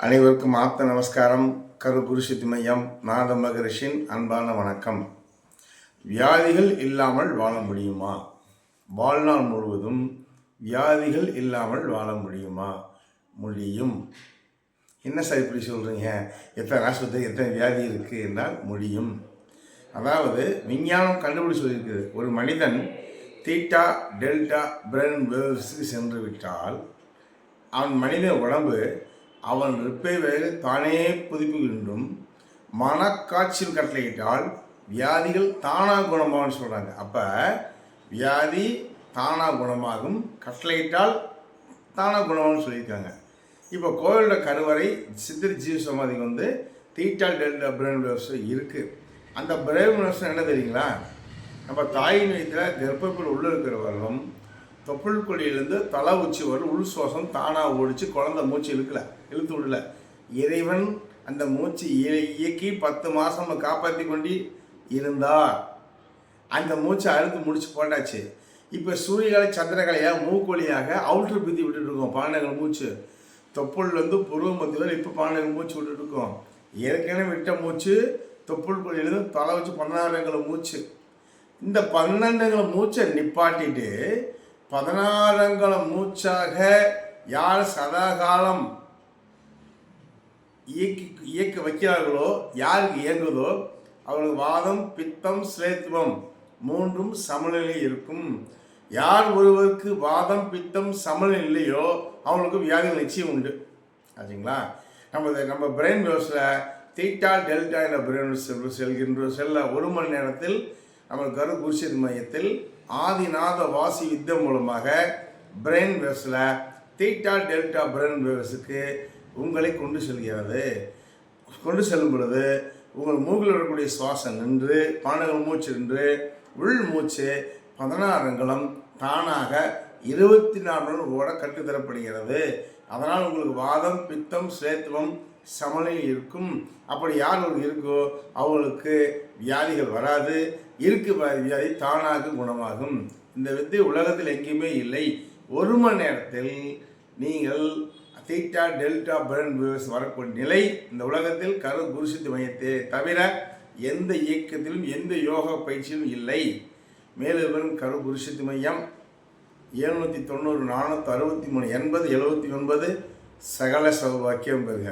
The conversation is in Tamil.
அனைவருக்கும் ஆத்த நமஸ்காரம். கரு குருசித்தி மையம் நாத மகரிஷின் அன்பான வணக்கம். வியாதிகள் இல்லாமல் வாழ முடியுமா? வாழ்நாள் முழுவதும் வியாதிகள் இல்லாமல் வாழ முடியுமா? முடியும். என்ன சார் இப்படி சொல்கிறீங்க எத்தனை ஆஸ்பத்திரி எத்தனை வியாதி இருக்குது என்றால் முடியும். அதாவது விஞ்ஞானம் கண்டுபிடிச்சு சொல்லியிருக்குது. ஒரு மனிதன் தீட்டா டெல்டா பிரெயின் வேவ்ஸுக்கு சென்று விட்டால் அவன் மனித உடம்பு அவன் ரிப்பேரை தானே புதுப்பிக்கின்றும். மனக்காட்சியில் கட்டளையிட்டால் வியாதிகள் தானாக குணமாகும்னு சொல்கிறாங்க அப்போ வியாதி தானாக குணமாகும். கட்டளையிட்டால் தானாக குணமாகும்னு சொல்லியிருக்காங்க. இப்போ கோவிலோட கருவறை சித்திர ஜீவ சமாதி வந்து தீட்டால் டெல்டா பிரெயின் இருக்குது அந்த பிரெயின் என்ன தெரியுங்களா? நம்ம தாயின் வயிற்றில் கர்ப்பப்பல் உள்ளே இருக்கிறவர்களும் தொப்புள் கொடியிலேருந்து தலை உச்சி வரும் உள் சுவாசம் தானாக ஓடிச்சு குழந்தை மூச்சு இழுக்கல இழுத்து விடல. இறைவன் அந்த மூச்சு இயக்கி பத்து மாதம் காப்பாற்றி கொண்டு இருந்தார். அந்த மூச்சை அழுத்து முடிச்சு போட்டாச்சு. இப்போ சூரியகாலை சந்திரகலையாக மூக்கொலியாக அவுட்ரு பித்தி விட்டுட்டு இருக்கோம் பன்னெண்டு மூச்சு. தொப்புள்லேருந்து புருவ மத்திய வரை இப்போ பன்னெண்டு மூச்சு விட்டுட்டு இருக்கோம். ஏற்கனவே விட்ட மூச்சு தொப்புள் கொலியிலேருந்து தலை வச்சு பன்னெண்டாயிரங்கள மூச்சு. இந்த பன்னெண்டுங்களை மூச்சை நிப்பாட்டிட்டு பதினாறங்கள மூச்சாக யார் சதாகாலம் இயக்கி இயக்க வைக்கிறார்களோ யாருக்கு இயங்குதோ அவர்களுக்கு வாதம் பித்தம் சிலேத்துவம் மூன்றும் சமநிலை இருக்கும். யார் ஒருவருக்கு வாதம் பித்தம் சமநிலை இல்லையோ அவங்களுக்கு வியாதி நிச்சயம் உண்டு. ஆச்சுங்களா? நம்ம நம்ம பிரெயின் வேவ்ஸில் தீட்டா டெல்டா என்ற பிரெயின் செல்கின்ற செல்ல ஒரு மணி நேரத்தில் நம்ம கரு குருஷித் மையத்தில் ஆதிநாத வாசி யுத்தம் மூலமாக பிரெயின் வேவ்ஸில் தீட்டா டெல்டா பிரெயின் வேவ்ஸுக்கு உங்களை கொண்டு செல்கிறது. கொண்டு செல்லும் பொழுது உங்கள் மூக்கில் வரக்கூடிய சுவாசம் நின்று பானங்கள் மூச்சு நின்று உள் மூச்சு பதினாறுங்களும் தானாக இருபத்தி நாலு மணி ஓட கட்டுத்தரப்படுகிறது அதனால் உங்களுக்கு வாதம் பித்தம் சேத்துவம் சமநிலையில் இருக்கும். அப்படி யார் ஒரு இருக்கோ அவங்களுக்கு வியாதிகள் வராது. இருக்கு வியாதி தானாக குணமாகும். இந்த வித்தை உலகத்தில் எங்கேயுமே இல்லை. ஒரு மணி நேரத்தில் நீங்கள் தீட்டா டெல்டா பிரன் வியூஸ் வரக்கூடிய நிலை இந்த உலகத்தில் கரு குருசித்து மையத்தை தவிர எந்த இயக்கத்திலும் எந்த யோகா பயிற்சியிலும் இல்லை. மேலும் கரு குருசித்து மையம் எழுநூற்றி தொண்ணூறு நானூற்றி அறுபத்தி மூணு எண்பது எழுபத்தி ஒன்பது சகல சௌபாக்கியம் பெறுக.